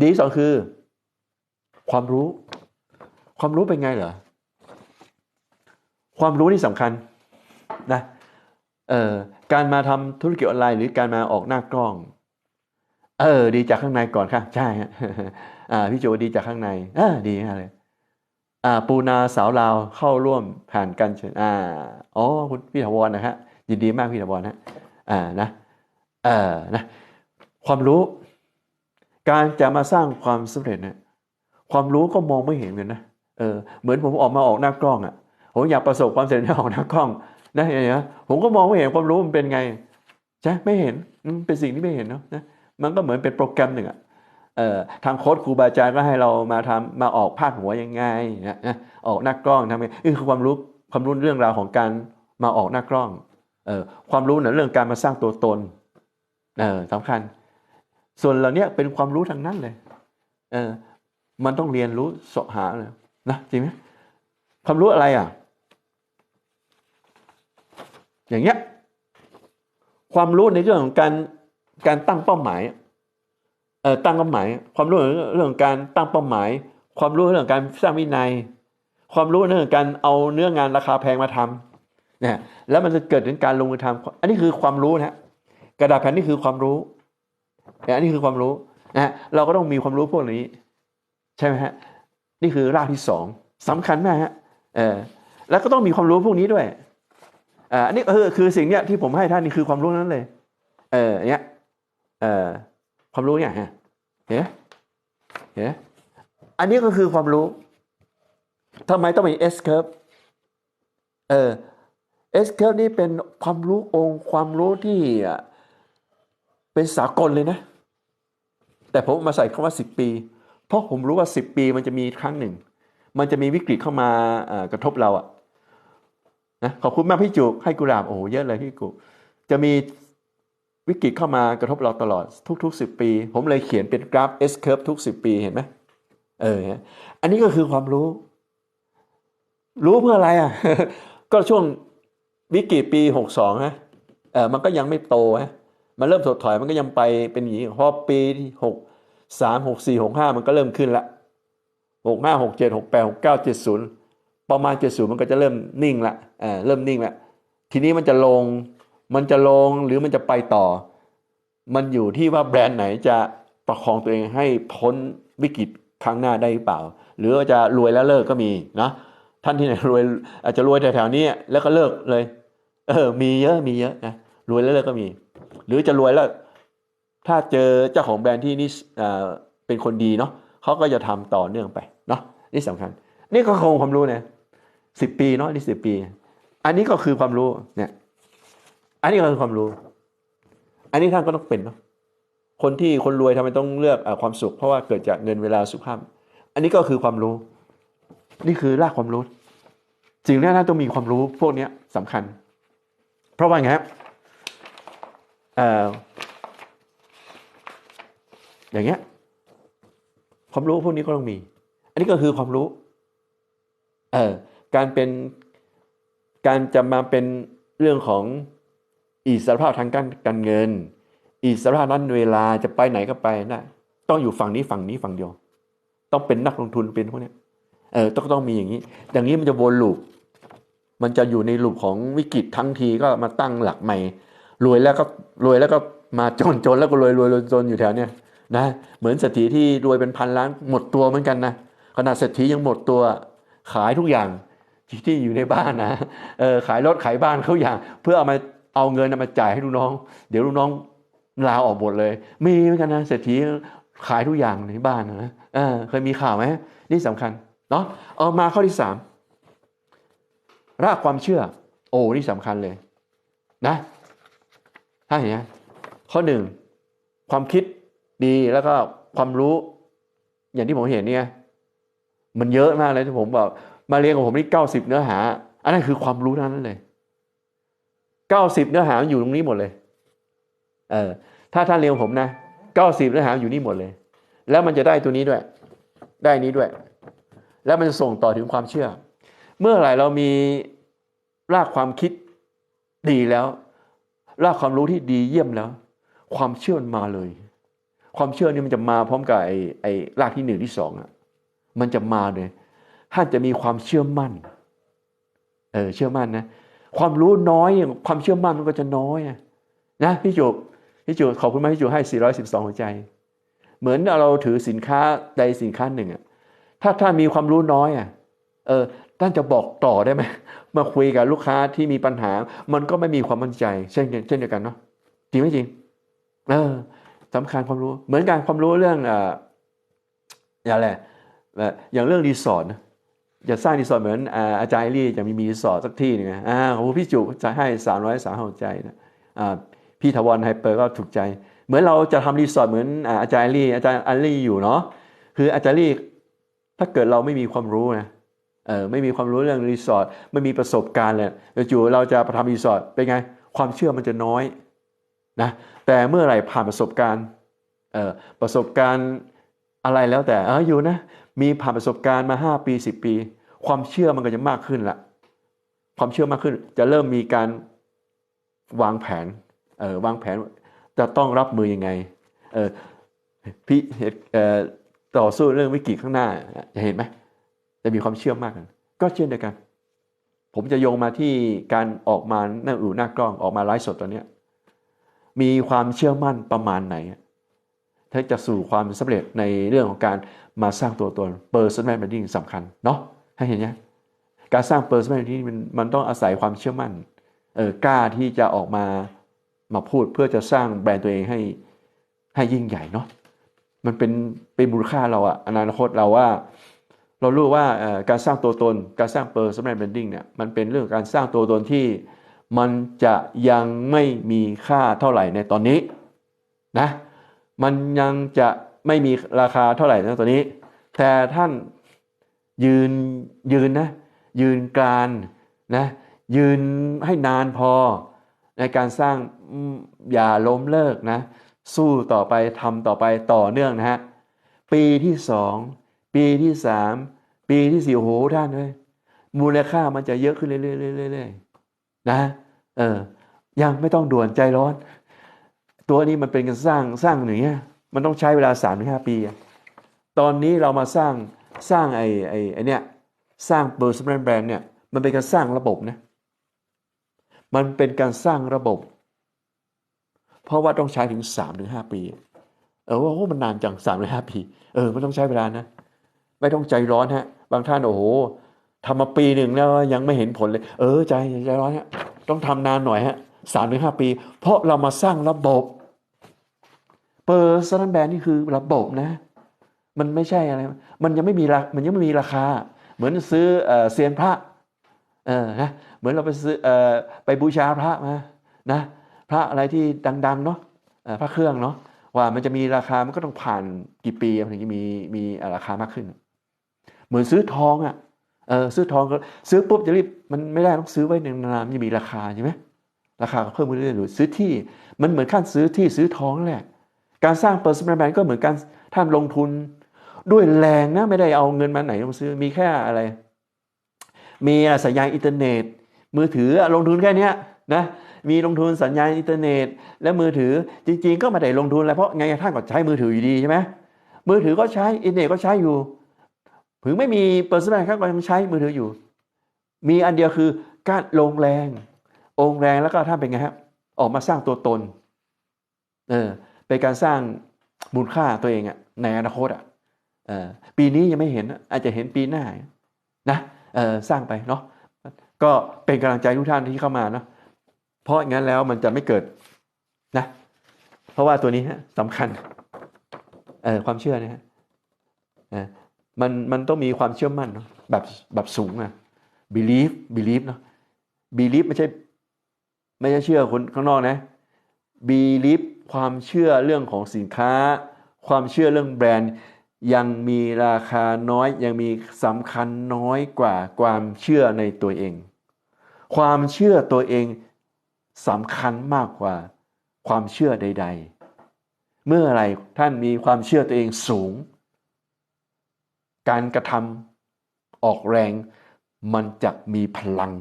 ดีที่สองคือ ความรู้ ความรู้เป็นไงเหรอ ความรู้นี่สำคัญนะเอ่อการมาทำธุรกิจออนไลน์ หรือการมาออกหน้ากล้อง เออ ดีจากข้างในก่อนค่ะ ใช่ฮะอ่าพี่โจดีจากข้างในอ่าดีมากเลยอ่าปูนาสาวลาวเข้าร่วมผ่านกันเชิญอ่าอ๋อคุณพี่ถาวรนะฮะยินดีมากพี่ถาวรฮะอ่านะเออนะความรู้ การจะมาสร้างความสำเร็จเนี่ยความรู้ก็มองไม่เห็นกันนะเออเหมือนผมออกมาออกหน้ากล้องอะผมอยากประสบความสำเร็จในออกหน้ากล้องนะอย่างเงี้ยผมก็มองไม่เห็นความรู้มันเป็นไงใช่ไม่เห็นเป็นสิ่งที่ไม่เห็นเนาะนะมันก็เหมือนเป็นโปรแกรมหนึ่งอะเอ่อทางโค้ดครูบาอาจารย์ก็ให้เรามาทำมาออกพาดหัวยังไงนะนะออกหน้ากล้องทำไงนี่คือความรู้ความรู้เรื่องราวของการมาออกหน้ากล้องเอ่อความรู้ในเรื่องการมาสร้างตัวตนเออสำคัญ ส่วนเหล่านี้เป็นความรู้ทางนั้นเลย เออ มันต้องเรียนรู้สาะหาเลยนะจริงไหมความรู้อะไรอะ อย่างเงี้ย ความรู้ในเรื่องของการการตั้งเป้าหมาย เอ่อตั้งเป้าหมาย ความรู้เรื่องของการตั้งเป้าหมาย ความรู้เรื่องการสร้างวินัย ความรู้เรื่องการเอาเนื้องานราคาแพงมาทำนะแล้วมันจะเกิดถึงการลงมือทำอันนี้คือความรู้นะฮะกระดาษแผ่นนี่คือความรู้ อันนี้คือความรู้นะฮะเราก็ต้องมีความรู้พวกนี้ ใช่ไหมฮะนี่คือรากที่สองสำคัญมากฮะเออแล้วก็ต้องมีความรู้พวกนี้ด้วยอ่าอันนี้เออคือสิ่งเนี้ยที่ผมให้ท่านนี่คือความรู้นั้นเลย เออเนี้ยเออความรู้เนี่ยฮะเห็นเห็นอันนี้ก็คือความรู้ทำไมต้องมี S curve เออ S curve นี่เป็นความรู้องค์ความรู้ที่ เป็นสากลเลยนะ แต่ผมมาใส่คำว่า 10 ปี เพราะผมรู้ว่า 10 ปีมันจะมีครั้งหนึ่ง มันจะมีวิกฤตเข้ามากระทบเราอะนะขอบคุณมากพี่จุกให้กุหลาบโอ้โหเยอะเลยพี่กุจะมีวิกฤตเข้ามากระทบเราตลอดทุก ๆ 10 ปี ผมเลยเขียนเป็นกราฟ S curve ทุก 10 ปีเห็นไหมเอออันนี้ก็คือความรู้ รู้เพื่ออะไรอะ ก็ช่วงวิกฤตปี 62ฮะเออมันก็ยังไม่โตฮะ มันเริ่มถดถอยมันก็ยังไปเป็นอย่างนี้พอปีที่หกสามหกสี่หกห้ามันก็เริ่มขึ้นละหกห้าหกเจ็ดหกแปดหกเก้าเจ็ดศูนย์ประมาณเจ็ดศูนย์มันก็จะเริ่มนิ่งละเออเริ่มนิ่งละทีนี้มันจะลงมันจะลงหรือมันจะไปต่อ มันอยู่ที่ว่าแบรนด์ไหนจะประคองตัวเองให้พ้นวิกฤตครั้งหน้าได้หรือเปล่า หรือจะรวยแล้วเลิกก็มีนะท่านที่ไหนรวยอาจจะรวยแถวๆนี้แล้วก็เลิกเลย เออมีเยอะมีเยอะนะรวยแล้วเลิกก็มี หรือจะรวยแล้ว ถ้าเจอเจ้าของแบรนด์ที่นี่เป็นคนดีเนาะเขาก็จะทำต่อเนื่องไปเนาะนี่สำคัญ นี่ก็คงความรู้เนะสิบปีเนาะนี่สิบปี อันนี้ก็คือความรู้เนี่ย อันนี้ก็คือความรู้ อันนี้ท่านก็ต้องเป็นเนาะคนที่คนรวยทำไมต้องเลือกอความสุข เพราะว่าเกิดจากเงินเวลาสุขภาพ อันนี้ก็คือความรู้ นี่คือรากความรู้สิ่งแรกท่านต้องมีความรู้พวกนี้สำคัญ เพราะว่าไงครับ อย่างเงี้ย ความรู้พวกนี้ก็ต้องมี อันนี้ก็คือความรู้ เออการเป็นการจะมาเป็นเรื่องของอิสรภาพทางการการเงิน อิสรภาพนั้นเวลาจะไปไหนก็ไปนะต้องอยู่ฝั่งนี้ฝั่งนี้ฝั่งเดียว ต้องเป็นนักลงทุนเป็นพวกนี้เออต้องต้องมีอย่างนี้ อย่างนี้มันจะวนลูปมันจะอยู่ในลูปของวิกฤตทั้งทีก็มาตั้งหลักใหม่ รวยแล้วก็รวยแล้วก็มาจนจนแล้วก็รวยรวยจนอยู่แถวเนี้ยนะเหมือนเศรษฐีที่รวยเป็นพันล้านหมดตัวเหมือนกันนะขนาดเศรษฐียังหมดตัวขายทุกอย่างที่อยู่ในบ้านนะเออขายรถขายบ้านเขาอย่าง เพื่อเอามาเอาเงินมาจ่ายให้ลูกน้อง เดี๋ยวลูกน้องลาออกหมดเลย มีเหมือนกันนะเศรษฐีขายทุกอย่างในบ้านนะเออเคยมีข่าวไหมนี่สำคัญเนาะเอามาข้อที่สามรากความเชื่อ โอ้นี่สำคัญเลย นะ ถ้าเห็นไหมข้อหนึ่งความคิดดีแล้วก็ความรู้ อย่างที่ผมเห็นเนี่ยมันเยอะมากเลยที่ผมบอกมาเรียนกับผมนี่เก้าสิบเนื้อหา อันนั้นคือความรู้นั้นเลยเก้าสิบเนื้อหาอยู่ตรงนี้หมดเลย เออ ถ้าท่านเรียนผมนะเก้าสิบเนื้อหาอยู่นี่หมดเลย แล้วมันจะได้ตัวนี้ด้วย ได้นี้ด้วย แล้วมันจะส่งต่อถึงความเชื่อ เมื่อไหร่เรามีรากความคิดดีแล้ว รากความรู้ที่ดีเยี่ยมแล้ว ความเชื่อมันมาเลย ความเชื่อนี่มันจะมาพร้อมกับไอ้ไอ้รากที่หนึ่งที่สองอะมันจะมาเลยท่านจะมีความเชื่อมั่นเออเชื่อมั่นนะความรู้น้อยความเชื่อมั่นมันก็จะน้อยอะนะพี่จุพี่จุขอบคุณมากพี่จุให้ 412 หัวใจ เหมือนเราถือสินค้าใดสินค้าหนึ่งอะถ้าท่านมีความรู้น้อยอะ เออท่านจะบอกต่อได้ไหมมาคุยกับลูกค้าที่มีปัญหา มันก็ไม่มีความมั่นใจ เช่นเช่นเดียวกันเนาะจริงไหมจริงเออสำคัญความรู้เหมือนกันความรู้เรื่องอ่าอย่างไรอย่างเรื่องรีสอร์ทจะสร้างรีสอร์ทเหมือนอาจารย์ลี่จะมีมีรีสอร์ทสักที่นึ่งอ่าโอ้พี่จุจะให้สามร้อยสามหัวใจนะอ่าพี่ทวรไฮเปอร์ก็ถูกใจ เหมือนเราจะทำรีสอร์ทเหมือนอาจารย์ลี่อาจารย์อัลลี่อยู่เนาะคืออาจารย์ลี่ถ้าเกิดเราไม่มีความรู้นะ เออไม่มีความรู้เรื่องรีสอร์ทไม่มีประสบการณ์เลยจู่เราจะทำรีสอร์ทเป็นไง ความเชื่อมันจะน้อยนะแต่เมื่อไหร่ผ่านประสบการณ์เออประสบการณ์อะไรแล้วแต่เอออยู่นะมีผ่านประสบการณ์มา 5 ปี 10 ปี ความเชื่อมันก็จะมากขึ้นละความเชื่อมากขึ้น จะเริ่มมีการวางแผนเออวางแผนจะต้องรับมือยังไงเออพี่เออต่อสู้เรื่องวิกฤตข้างหน้าจะเห็นไหม จะมีความเชื่อมากกัน ก็เช่นเดียวกัน ผมจะโยงมาที่การออกมาหน้าอู่หน้ากล้องออกมาไลฟ์สดตอนนี้มีความเชื่อมั่นประมาณไหนถ้าจะสู่ความสำเร็จในเรื่องของการมาสร้างตัวตน personal branding สำคัญเนาะให้เห็นยังการสร้าง personal branding มันมันต้องอาศัยความเชื่อมั่นเออกล้าที่จะออกมามาพูดเพื่อจะสร้างแบรนด์ตัวเองให้ให้ยิ่งใหญ่เนาะมันเป็นเป็นมูลค่าเราอะอนาคตเราว่า เรารู้ว่าการสร้างตัวตน การสร้าง personal branding เนี่ยมันเป็นเรื่องการสร้างตัวตนที่มันจะยังไม่มีค่าเท่าไหร่ในตอนนี้นะมันยังจะไม่มีราคาเท่าไหร่ในตอนนี้ แต่ท่านยืนยืนนะยืนกานนะยืนให้นานพอในการสร้างอย่าล้มเลิกนะสู้ต่อไปทำต่อไปต่อเนื่องนะฮะปีที่สอง ปีที่สามปีที่สี่โอ้โหท่านเลยมูลค่ามันจะเยอะขึ้นเรื่อยๆนะเออยังไม่ต้องด่วนใจร้อน ตัวนี้มันเป็นการสร้างสร้างอย่างเงี้ยมันต้องใช้เวลาสามถึงห้าปี ตอนนี้เรามาสร้างสร้างไอ้ไอ้ไอ้เนี่ยสร้างเบอร์สแมนแบรนด์เนี่ยมันเป็นการสร้างระบบนะมันเป็นการสร้างระบบ เพราะว่าต้องใช้ถึงสามถึงห้าปี เออว่ามันนานจังสามถึงห้าปี เออมันต้องใช้เวลานะ ไม่ต้องใจร้อนฮะ บางท่านโอ้โหทำมาปีหนึ่งแล้วยังไม่เห็นผลเลย เออใจใจร้อนฮะต้องทำนานหน่อยฮะสามถึงห้าปี เพราะเรามาสร้างระบบเปอร์ซันแบนนี่คือระบบนะ มันไม่ใช่อะไร มันยังไม่มีรามันยังไม่มีราคา เหมือนซื้อเซียนพระเออนะเหมือนเราไปซื้ออไปบูชาพระมานะพระอะไรที่ดังๆเนาะพระเครื่องเนาะว่ามันจะมีราคามันก็ต้องผ่านกี่ปีถึงจะมีมีราคามากขึ้น เหมือนซื้อทองอะเออซื้อทองก็ซื้อปุ๊บจะรีบมันไม่ได้ต้องซื้อไว้นานๆมันจะมีราคาใช่ไหมราคาเพิ่มขึ้นเรื่อยๆหรือซื้อที่มันเหมือนขั้นซื้อที่ซื้อทองแหละ การสร้างเปอร์ซ็นต์แบนก็เหมือนการท่านลงทุนด้วยแรงนะไม่ได้เอาเงินมาไหนมาซื้อมีแค่อะไร มีสัญญาณอินเทอร์เน็ต มือถือลงทุนแค่นี้นะมีลงทุนสัญญาณอินเทอร์เน็ต และมือถือจริง ๆ ก็ไม่ได้ลงทุนอะไรเพราะไงท่านก็ใช้มือถืออยู่ดีใช่ไหมมือถือก็ใช้อินเทอร์เน็ตก็ใช้อยู่ ถึงไม่มีเปอร์เซ็นต์ครับก็ยังใช้มือถืออยู่ มีอันเดียวคือการลงแรง องแรงแล้วก็ท่านเป็นไงครับออกมาสร้างตัวตนเออเป็นการสร้างมูลค่าตัวเองอะในอนาคตอะเออปีนี้ยังไม่เห็นอาจจะเห็นปีหน้านะเออสร้างไปเนาะก็เป็นกำลังใจทุกท่านที่เข้ามาเนาะเพราะงั้นแล้วมันจะไม่เกิดนะเพราะว่าตัวนี้ฮะสำคัญเออความเชื่อนะฮะ มันมันต้องมีความเชื่อมั่นเนาะแบบแบบสูงอะ believe believe เนาะ believe ไม่ใช่ไม่ใช่เชื่อคนข้างนอกนะ believe ความเชื่อเรื่องของสินค้า ความเชื่อเรื่องแบรนด์ ยังมีราคาน้อย ยังมีสำคัญน้อยกว่าความเชื่อในตัวเอง ความเชื่อตัวเองสำคัญมากกว่าความเชื่อใด ๆ เมื่อไรท่านมีความเชื่อตัวเองสูง การกระทำออกแรงมันจะมีพลัง